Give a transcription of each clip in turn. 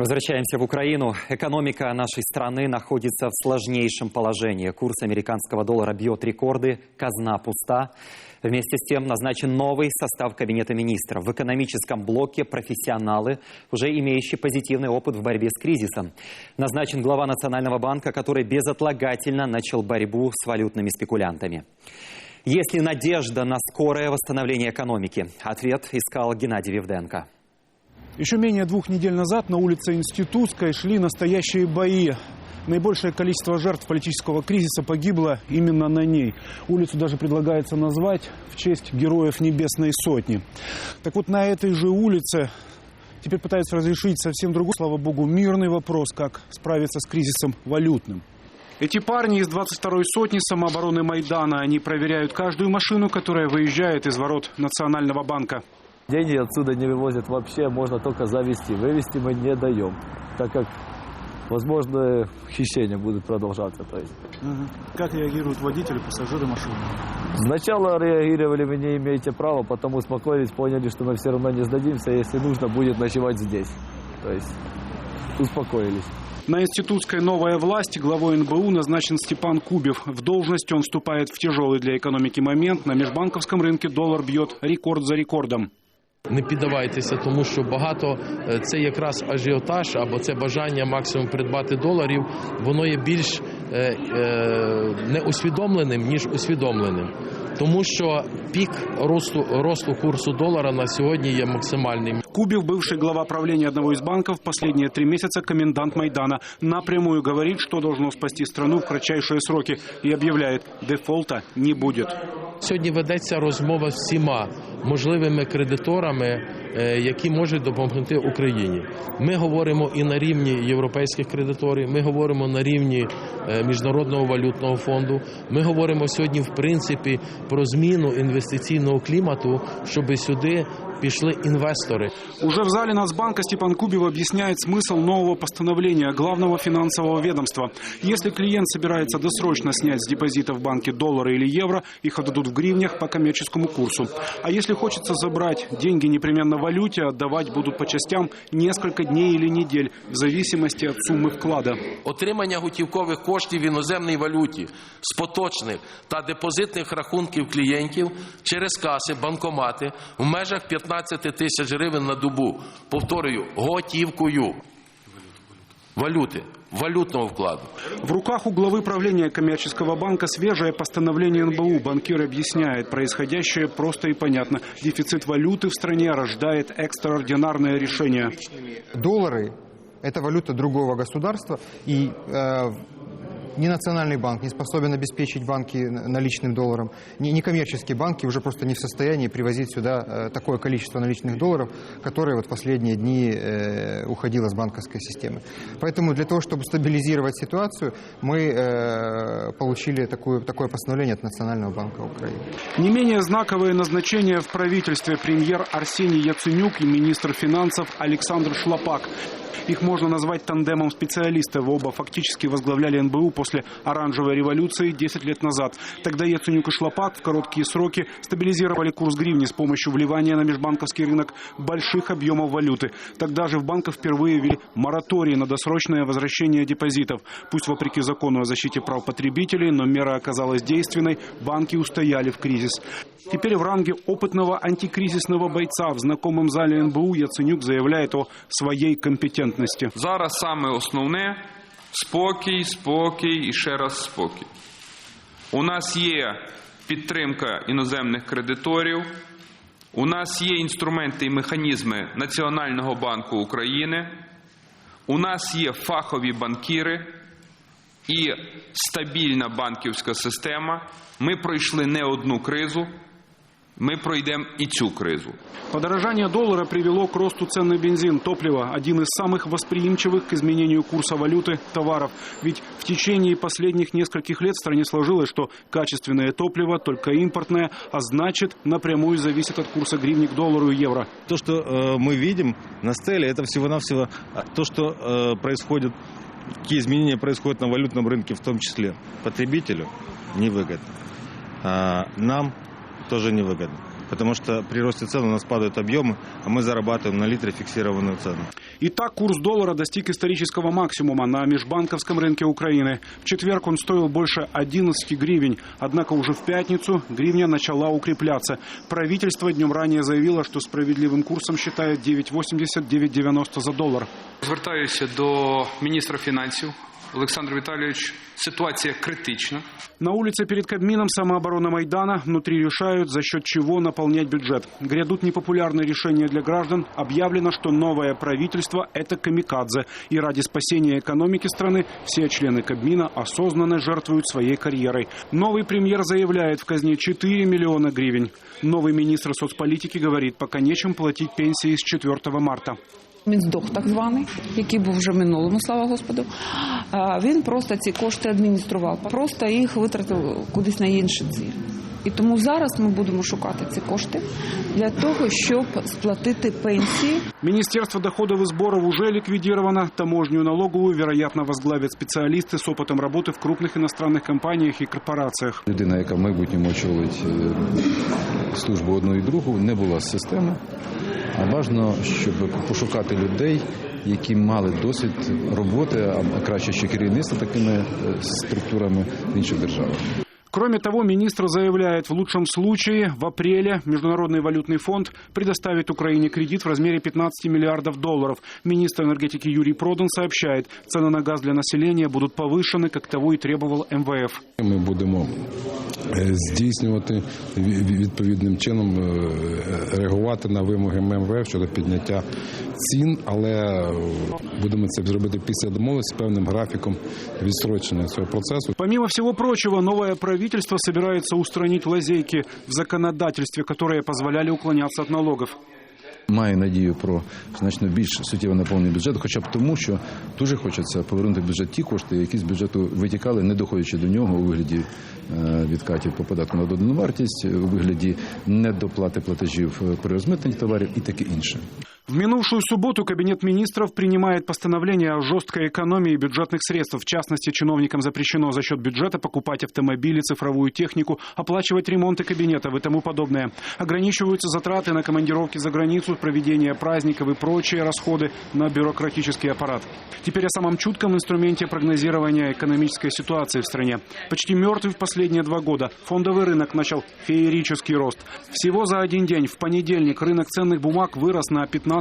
Возвращаемся в Украину. Экономика нашей страны находится в сложнейшем положении. Курс американского доллара бьет рекорды, казна пуста. Вместе с тем назначен новый состав Кабинета министров. В экономическом блоке профессионалы, уже имеющие позитивный опыт в борьбе с кризисом. Назначен глава Национального банка, который безотлагательно начал борьбу с валютными спекулянтами. Есть ли надежда на скорое восстановление экономики? Ответ искал Геннадий Вивденко. Еще менее двух недель назад на улице Институтской шли настоящие бои. Наибольшее количество жертв политического кризиса погибло именно на ней. Улицу даже предлагается назвать в честь героев Небесной Сотни. Так вот, на этой же улице теперь пытаются разрешить совсем другой, слава богу, мирный вопрос, как справиться с кризисом валютным. Эти парни из 22-й сотни самообороны Майдана. Они проверяют каждую машину, которая выезжает из ворот Национального банка. Деньги отсюда не вывозят вообще, можно только завести. Вывести мы не даем, так как, возможно, хищения будут продолжаться. То есть. Как реагируют водители, пассажиры машины? Сначала реагировали, вы не имеете права, потом успокоились, поняли, что мы все равно не сдадимся, если нужно, будет ночевать здесь. То есть успокоились. На институтской новая власть главой НБУ назначен Степан Кубев. В должность он вступает в тяжелый для экономики момент. На межбанковском рынке доллар бьет рекорд за рекордом. Не піддавайтеся, тому що багато е, це якраз ажіотаж або це бажання максимум придбати доларів, воно є більш е, е, неусвідомленим, ніж усвідомленим. Тому що пік росту, росту курсу долара на сьогодні є максимальним. Кубев, бывший глава правления одного из банков, последние три месяца комендант Майдана, напрямую говорит, что должно спасти страну в кратчайшие сроки и объявляет, дефолта не будет. Сьогодні ведеться розмова з всіма можливими кредиторами, е, які можуть допомогти Україні. Ми говоримо і на рівні європейських кредиторів, ми говоримо на рівні е, міжнародного валютного фонду. Ми говоримо сьогодні, в принципі, про зміну інвестиційного клімату, щоб сюди пішли інвестори. Уже в зале Нацбанка Степан Кубев объясняет смысл нового постановления главного финансового ведомства. Если клиент собирается досрочно снять с депозита в банке доллары или евро, их отдадут в гривнях по коммерческому курсу. А если хочется забрать деньги непременно в валюте, отдавать будут по частям несколько дней или недель, в зависимости от суммы вклада. Отримання готівкових коштів в іноземній валюті з поточних та депозитних рахунків клієнтів через каси, банкомати в межах 15 тисяч гривень на добу. Повторюю, готівкою. Валюти, валютного вкладу. В руках у главы правления коммерческого банка свежее постановление НБУ. Банкир объясняет, происходящее просто и понятно. Дефицит валюты в стране рождает экстраординарное решение. доллары – это валюта другого государства, и э, ни национальный банк не способен обеспечить банки наличным долларом, ни, ни коммерческие банки уже просто не в состоянии привозить сюда э, такое количество наличных долларов, которое вот в последние дни э, уходило с банковской системы. Поэтому для того, чтобы стабилизировать ситуацию, мы э, получили такое, такое постановление от Национального банка Украины. Не менее знаковое назначение в правительстве премьер Арсений Яценюк и министр финансов Александр Шлопак. Их можно назвать тандемом специалистов. Оба фактически возглавляли НБУ после оранжевой революции 10 лет назад. Тогда Яценюк и Шлопак в короткие сроки стабилизировали курс гривни с помощью вливания на межбанковский рынок больших объемов валюты. Тогда же в банках впервые ввели мораторий на досрочное возвращение депозитов. Пусть вопреки закону о защите прав потребителей, но мера оказалась действенной, банки устояли в кризис. Теперь в ранге опытного антикризисного бойца в знакомом зале НБУ Яценюк заявляет о своей компетентности. Зараз саме основне спокій, спокій і ще раз спокій. У нас є підтримка іноземних кредиторів, у нас є інструменти і механізми Національного банку України, у нас є фахові банкіри і стабільна банківська система. Ми пройшли не одну кризу, ми пройдемо і цю кризу. Подорожание доллара привело к росту цен на бензин, топливо – один из самых восприимчивых к изменению курса валюты товаров. Ведь в течение последних нескольких лет в стране сложилось, что качественное топливо только импортное, а значит напрямую зависит от курса гривни к доллару и евро. То, что э, мы видим на стеле, это всего-навсего а, то, что э, происходит, какие изменения происходят на валютном рынке в том числе. Потребителю невыгодно. А нам тоже невыгодно. потому что при росте цен у нас падают объемы, а мы зарабатываем на литре фиксированную цену. Итак, курс доллара достиг исторического максимума на межбанковском рынке Украины. В четверг он стоил больше 11 гривен. Однако уже в пятницу гривня начала укрепляться. Правительство днем ранее заявило, что справедливым курсом считает 9,80-9,90 за доллар. Звертаюся до міністра фінансів Олександр Віталійович. Ситуація критична. На улице перед Кабмином самооборона Майдана внутри решают, за счет чего наполнять бюджет. Грядут непопулярные решения для граждан. Объявлено, что новое правительство – это камикадзе. И ради спасения экономики страны все члены Кабмина осознанно жертвуют своей карьерой. Новый премьер заявляет в казне 4 миллиона гривен. Новый министр соцполитики говорит, пока нечем платить пенсии с 4 марта. Він здох так званий, який був вже в минулому, слава Господу. А, Він просто ці кошти адміністрував, просто їх витратив кудись на інші цілі. І тому зараз ми будемо шукати ці кошти для того, щоб сплатити пенсії Министерство доходов и сборов уже ликвидировано. Таможню и налоговую, вероятно, возглавят специалисты с опытом работы в крупных иностранных компаниях и корпорациях. Людина, яка в майбутньому очолить е, службу одну і другу, не була з системи. А бажано, щоб пошукати людей, які мали досвід роботи, а краще ще керівництва такими е, структурами в інших державах. Кроме того, министр заявляет, в лучшем случае в апреле Международный валютный фонд предоставит Украине кредит в размере 15 миллиардов долларов. Министр энергетики Юрий Продан сообщает, цены на газ для населения будут повышены, как того и требовал МВФ. Ми будемо е, здійснювати ві- відповідним чином е, реагувати на вимоги МВФ щодо підняття цін, але е, будемо це зробити після домовленості з певним графіком відстрочення цього процесу. Помимо всего прочего, новое правительство собирается устранить лазейки в законодательстве, которые позволяли уклоняться от налогов. Маю надію про значно більш суттєво наповнення бюджету, хоча б тому, що дуже хочеться повернути в бюджет ті кошти, які з бюджету витікали, не доходячи до нього у вигляді е, відкатів по податку на додану вартість, у вигляді недоплати платежів е, при розмитненні товарів і таке інше. В минувшую субботу Кабинет министров принимает постановление о жесткой экономии бюджетных средств. В частности, чиновникам запрещено за счет бюджета покупать автомобили, цифровую технику, оплачивать ремонты кабинетов и тому подобное. Ограничиваются затраты на командировки за границу, проведение праздников и прочие расходы на бюрократический аппарат. Теперь о самом чутком инструменте прогнозирования экономической ситуации в стране. Почти мертвый в последние два года. Фондовый рынок начал феерический рост. Всего за один день, в понедельник, рынок ценных бумаг вырос на 15%.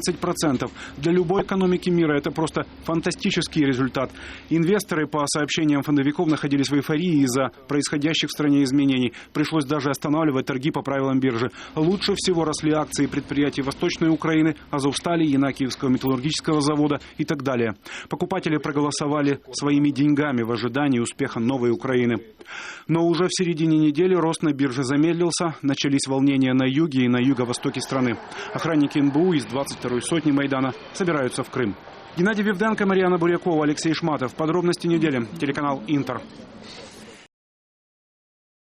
Для любой экономики мира это просто фантастический результат. Инвесторы, по сообщениям фондовиков, находились в эйфории из-за происходящих в стране изменений. Пришлось даже останавливать торги по правилам биржи. Лучше всего росли акции предприятий Восточной Украины, Азовстали, Янакиевского металлургического завода и так далее. Покупатели проголосовали своими деньгами в ожидании успеха новой Украины. Но уже в середине недели рост на бирже замедлился, начались волнения на юге и на юго-востоке страны. Охранники НБУ из 22-й сотни Майдана собираются в Крым. Геннадий Вивденко, Марьяна Бурякова, Алексей Шматов. Подробности недели. Телеканал «Интер».